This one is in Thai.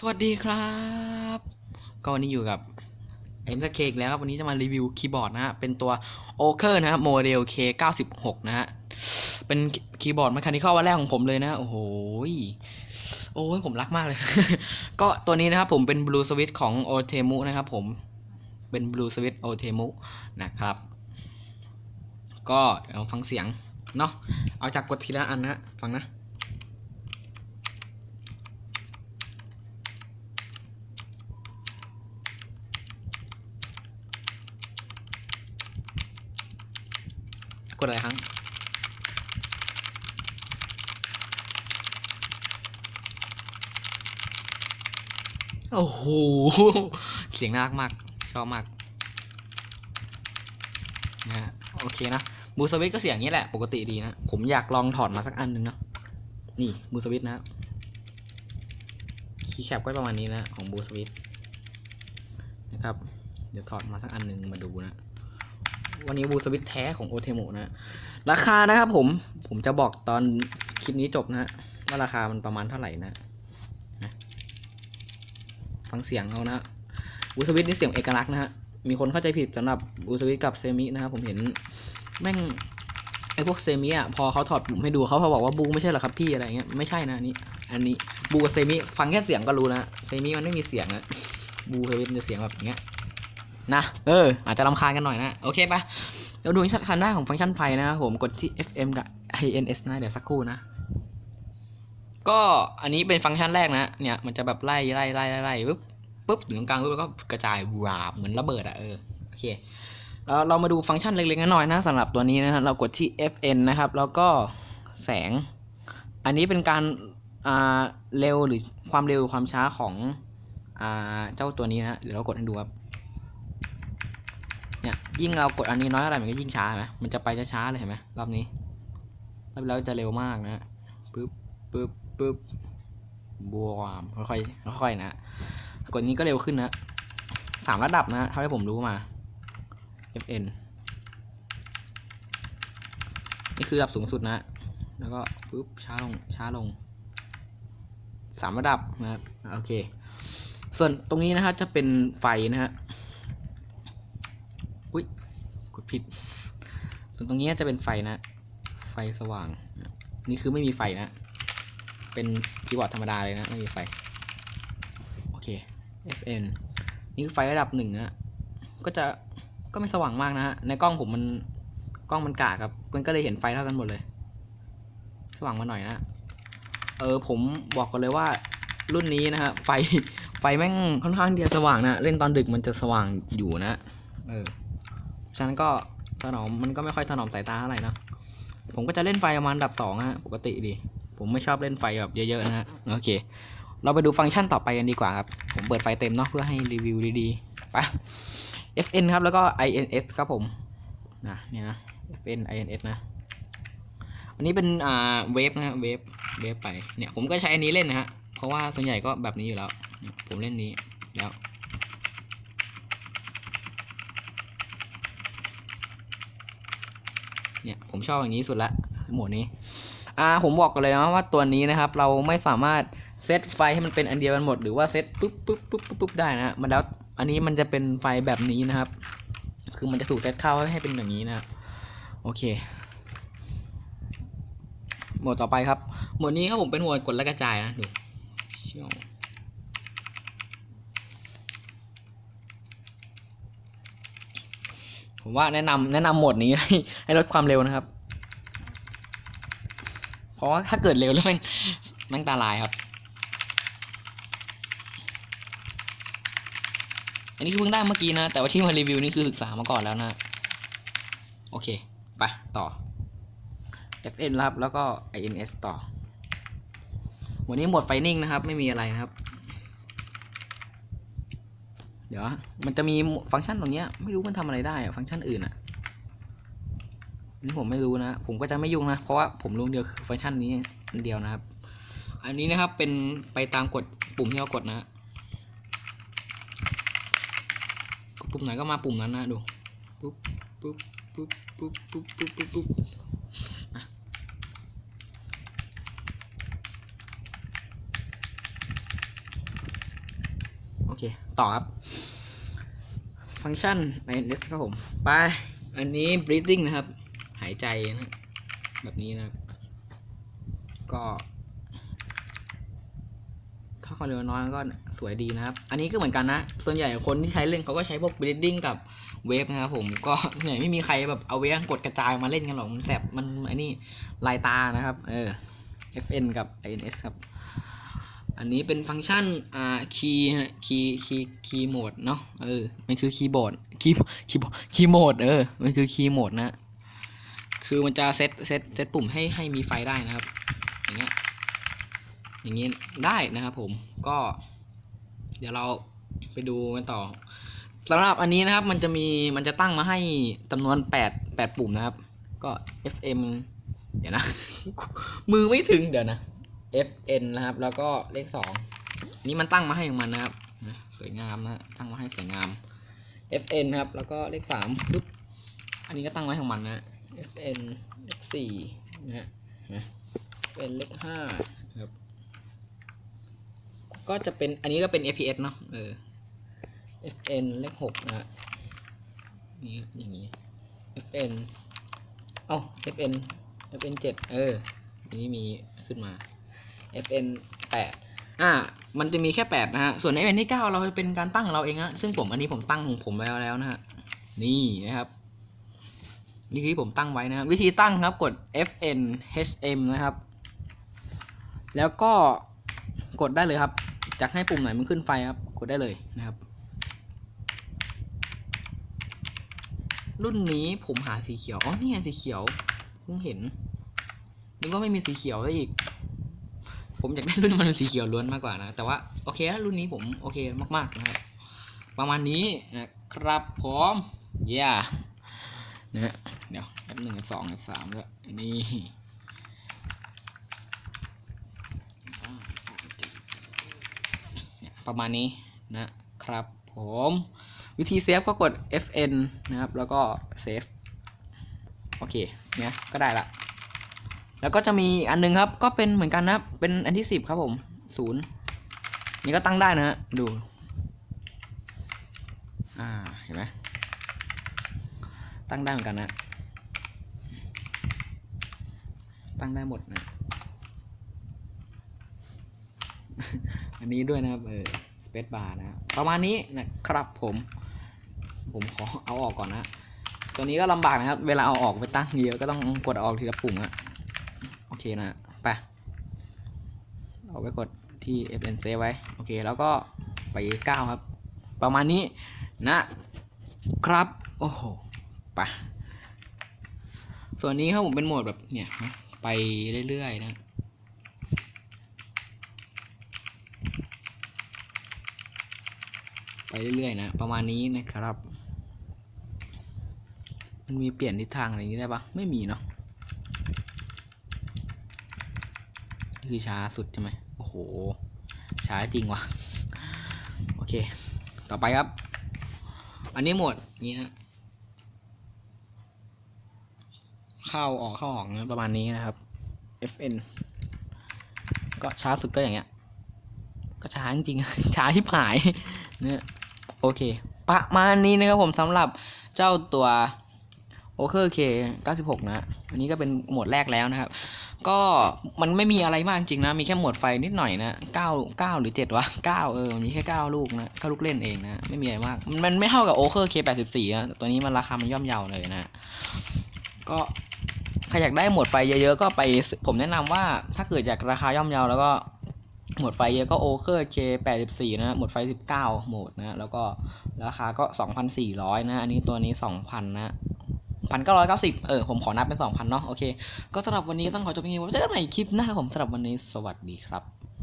สวัสดีครับ ก็วันนี้อยู่กับเอ็มสเคกแล้วครับ วันนี้จะมารีวิวคีย์บอร์ดนะฮะ เป็นตัว o k e r นะฮะโมเดล K96 นะฮะ เป็นคีย์บอร์ดม c h คานิคอลวันแรกของผมเลยนะ โอ้โหโอ้ยผมรักมากเลย ก็ตัวนี้นะครับผมเป็น Blue Switch ของ o t e m u นะครับผม เป็น Blue Switch o t e m u นะครับ ก็เดี๋ยวฟังเสียง เนาะเอาจากกดทีละอันนะฟังนะ ดอะไรครั้ง โอ้โห เสียงน่ารักมาก ชอบมากนะฮะโอเคนะบูสวิตก็เสียงนี้แหละ ปกติดีนะ ผมอยากลองถอดมาสักอันหนึ่งนะนี่บูสวิตนะคีย์แคปก็ประมาณนี้นะ ของบูสวิตนะครับ เดี๋ยวถอดมาสักอันหนึ่งมาดูนะ วันนี้บูสวิตแท้ของโอเทโมนะราคานะครับผมผมจะบอกตอนคลิปนี้จบนะฮะว่าราคามันประมาณเท่าไหร่นะนะฟังเสียงเอานะบูสวิตนี่เสียงเอกลักษณ์นะฮะมีคนเข้าใจผิดสำหรับบูสวิตกับเซมินะครับผมเห็นแม่งไอพวกเซมิอะพอเขาถอดปุ่มให้ดูเขาพอบอกว่าบูไม่ใช่เหรอครับพี่อะไรเงี้ยไม่ใช่นะอันนี้อันนี้บูกับเซมิฟังแค่เสียงก็รู้นะเซมิมันไม่มีเสียงนะบูสวิตมันจะเสียงแบบเงี้ย นะ เออ อาจจะรำคาญกันหน่อยนะ โอเคปะเราดูชัดคันหน้าของฟังก์ชันไฟนะครับผม กดที่ FM กับ INS นะ เดี๋ยวสักครู่นะ ก็อันนี้เป็นฟังก์ชันแรกนะ เนี่ย มันจะแบบไล่ไล่ไล่ไล่ไล่ปุ๊บปุ๊บถึงตรงกลางปุ๊บแล้วก็กระจายวาบเหมือนระเบิดอะเออ โอเคแล้วเรามาดูฟังก์ชันเล็กๆน้อยๆนะสำหรับตัวนี้นะฮะเรากดที่ FN นะครับ แล้วก็แสง อันนี้เป็นการอ่าเร็วหรือความเร็วความช้าของอ่าเจ้าตัวนี้นะ เดี๋ยวเรากดให้ดูครับ เนี่ยยิ่งเรากดอันนี้น้อยเท่าไหร่มันก็ยิ่งช้าไหมมันจะไปช้าๆเลยเห็นไหมรอบนี้รอบแล้วจะเร็วมากนะปึ๊บปึ๊บปึ๊บบวมค่อยๆค่อยๆนะกดนี้ก็เร็วขึ้นนะสามระดับนะเท่าที่ผมรู้มา FN นี่คือระดับสูงสุดนะ แล้วก็ปึ๊บช้าลงช้าลงสามระดับนะครับโอเค ส่วนตรงนี้นะฮะจะเป็นไฟนะฮะ อุ้ยกด ผิด ส่วนตรงนี้จะเป็นไฟนะ ไฟสว่าง นี่คือไม่มีไฟนะ เป็นคีย์บอร์ดธรรมดาเลยนะ ไม่มีไฟ โอเค FN นี่คือไฟระดับหนึ่งนะ ก็จะ ก็ไม่สว่างมากนะฮะ ในกล้องผมมัน กล้องมันกากครับ มันก็เลยเห็นไฟเท่ากันหมดเลย สว่างมาหน่อยนะ เออ ผมบอกกันเลยว่ารุ่นนี้นะฮะ ไฟ ไฟแม่งค่อนข้างที่จะสว่างนะ เล่นตอนดึกมันจะสว่างอยู่นะ เออ ฉะนั้นก็ถนอมมันก็ไม่ค่อยถนอมสายตาเท่าไหร่นะ ผมก็จะเล่นไฟประมาณดับสองฮะปกติดี ผมไม่ชอบเล่นไฟแบบเยอะๆนะฮะโอเค เราไปดูฟังก์ชันต่อไปกันดีกว่าครับ ผมเปิดไฟเต็มเนาะเพื่อให้รีวิวดีๆไป FN ครับแล้วก็ INS ครับผมนะเนี่ยนะ FN INS นะอันนี้เป็นอ่าเวฟนะฮะเวฟเวฟไปเนี่ยผมก็ใช้อันนี้เล่นนะฮะเพราะว่าส่วนใหญ่ก็แบบนี้อยู่แล้ว ผมเล่นนี้แล้ว เนี่ยผมชอบอย่างนี้สุดละหมวดนี้อ่าผมบอกกันเลยนะว่าตัวนี้นะครับ เราไม่สามารถเซตไฟให้มันเป็นอันเดียวกันหมดหรือว่าเซตปุ๊บปุ๊บปุ๊บปุ๊บปุ๊บได้นะมันแล้วอันนี้มันจะเป็นไฟแบบนี้นะครับ คือมันจะถูกเซตเข้าให้เป็นอย่างนี้นะโอเคหมวดต่อไปครับ หมวดนี้ครับผมเป็นหมวดกดและกระจายนะดูเชี่ยว ผมว่าแนะนำแนะนำโหมดนี้ให้ให้ลดความเร็วนะครับ เพราะว่าถ้าเกิดเร็วแล้วแม่งแม่งตาลายครับ อันนี้คือเพิ่งได้เมื่อกี้นะ แต่ว่าที่มารีวิวนี่คือศึกษามาก่อนแล้วนะ โอเค ไป ต่อ FN ครับแล้วก็ INS ต่อ วันนี้หมดไฟนิ่งนะครับ ไม่มีอะไรนะครับ ดี๋ยวมันจะมีฟังก์ชันตรงนี้ไม่รู้มันทำอะไรได้อะฟังก์ชันอื่นอะนี่ผมไม่รู้นะ ผมก็จะไม่ยุ่งนะ เพราะว่าผมรู้เดียวคือฟังก์ชันนี้อันเดียวนะครับ อันนี้นะครับเป็นไปตามกฎปุ่มที่เรากดนะกดปุ่มไหนก็มาปุ่มนั้นนะดูปุ๊บปุ๊บปุ๊บปุ๊บปุ๊บปุ๊บปุ๊บ ปุ๊บอะ เคต่อครับ ฟังก์ชันใน INS ครับผม ไป อันนี้ breathing นะครับ หายใจนะแบบนี้นะครับ ก็ ถ้าความเร็วน้อยก็สวยดีนะครับ อันนี้ก็เหมือนกันนะ ส่วนใหญ่คนที่ใช้เล่นเขาก็ใช้พวก breathing กับเวฟนะครับผมก็ส่วนใหญ่ไม่มีใครแบบเอาเวฟกดกระจายมาเล่นกันหรอกมันแสบมันไอ้นี่ลายตานะครับ เออ FN กับ INS ครับ อันนี้เป็นฟังก์ชันอ่าคีย์คีย์คีย์คีย์โหมดเนาะเออมันคือคีย์บอร์ดคีย์คีย์บอร์ดคีย์โหมดเออมันคือคีย์โหมดนะ คือมันจะเซตเซตเซตปุ่มให้ให้มีไฟได้นะครับ อย่างเงี้ยอย่างเงี้ได้นะครับผมก็ เดี๋ยวเราไปดูกันต่อสำหรับอันนี้นะครับมันจะมีมันจะตั้งมาให้จำนวน8 8ปุ่มนะครับ ก็ FM เดี๋ยวนะ มือไม่ถึงเดี๋ยวนะ FN นะครับ แล้วก็เลขสองนี่มันตั้งมาให้ของมันนะครับสวยงามนะตั้งมาให้สวยงาม FN ครับ แล้วก็เลขสามปึ๊บอันนี้ก็ตั้งไว้ของมันนะ FN เลขสี่นะฮะนะ FN เลขห้าครับ ก็จะเป็นอันนี้ก็เป็น FPS เนาะเออ FN เลขหกนะฮะนี่อย่างนี้ FN เอ้า FN FN เจ็ดเอออันนี้มีขึ้นมา FN แปดอ่ามันจะมีแค่แปดนะฮะ ส่วน FN ที่เก้าเราเป็นการตั้งของเราเองฮะซึ่งผมอันนี้ผมตั้งของผมไว้แล้วนะฮะ นี่นะครับ นี่คือผมตั้งไว้นะครับวิธีตั้งครับกด FN HM นะครับ แล้วก็กดได้เลยครับจากให้ปุ่มไหนมันขึ้นไฟครับ กดได้เลยนะครับ รุ่นนี้ผมหาสีเขียว อ๋อนี่ไงสีเขียวเพิ่งเห็นนึกว่าไม่มีสีเขียวแล้วอีก ผมอยากได้รุ่นมันเป็นสีเขียวล้วนมากกว่านะ แต่ว่าโอเครุ่นนี้ผมโอเคมากๆนะครับ ประมาณนี้นะครับผมเย่นะฮะเดี๋ยวแป๊บหนึ่งสองสามแล้วนี่ประมาณนี้นะครับผมวิธีเซฟก็กด Fn นะครับ แล้วก็เซฟโอเคเนี่ยก็ได้ละ แล้วก็จะมีอันนึงครับ ก็เป็นเหมือนกันนะ เป็นอันที่สิบครับผมศูนย์นี่ก็ตั้งได้นะฮะดู อ่าเห็นไหมตั้งได้เหมือนกันนะ ตั้งได้หมดนะ อันนี้ด้วยนะครับเออสเปซบาร์นะประมาณนี้นะครับผม ผมขอเอาออกก่อนนะ ตัวนี้ก็ลำบากนะครับ เวลาเอาออกไปตั้งเยอะก็ต้องกดออกทีละปุ่มอะ เคนะไปเอาไว้กดที่ FN save ไว้ โอเค แล้วก็ไป 9 ครับ ประมาณนี้นะ ครับ โอ้โหไปส่วนนี้ครับผมเป็นโหมดแบบเนี่ย ไปเรื่อยๆนะไปเรื่อยๆนะ ประมาณนี้นะครับ มันมีเปลี่ยนทิศทางอะไรอย่างนี้ได้ปะไม่มีเนาะ คือช้าสุดใช่ไหมโอ้โห ช้าจริงวะโอเค ต่อไปครับ อันนี้หมดนี้นะเข้าออกเข้าออกนะประมาณนี้นะครับ FN ก็ช้าสุดก็อย่างเงี้ย ก็ช้าจริงช้าที่หายเนี่ยโอเค ประมาณนี้นะครับผมสำหรับเจ้าตัวโอเคเค96 นะ อันนี้ก็เป็นหมดแรกแล้วนะครับ ก็มันไม่มีอะไรมากจริงนะ มีแค่หมดไฟนิดหน่อยนะ9 9หรือ7วะ9เออ มีแค่9ลูกนะ9ลูกเล่นเองนะ ไม่มีอะไรมาก มันมันไม่เท่ากับโอเคเค84อะตัวนี้มันราคามันย่อมเยาเลยนะ ก็ใครอยากได้หมดไฟเยอะๆ ก็ไป ผมแนะนำว่าถ้าเกิดอยากราคาย่อมเยาแล้วก็หมดไฟเยอะก็โอเคเค84นะ หมดไฟ19โหมดนะ แล้วก็ราคาก็2,400นสี่ร้อยนะ อันนี้ตัวนี้2,000นะ 1,990 เออ ผมขอนับเป็น 2,000 เนาะ โอเค ก็สำหรับวันนี้ต้องขอจบเพียงนี้ไว้เจอกันใหม่คลิปหน้าครับผมสำหรับวันนี้ สวัสดีครับ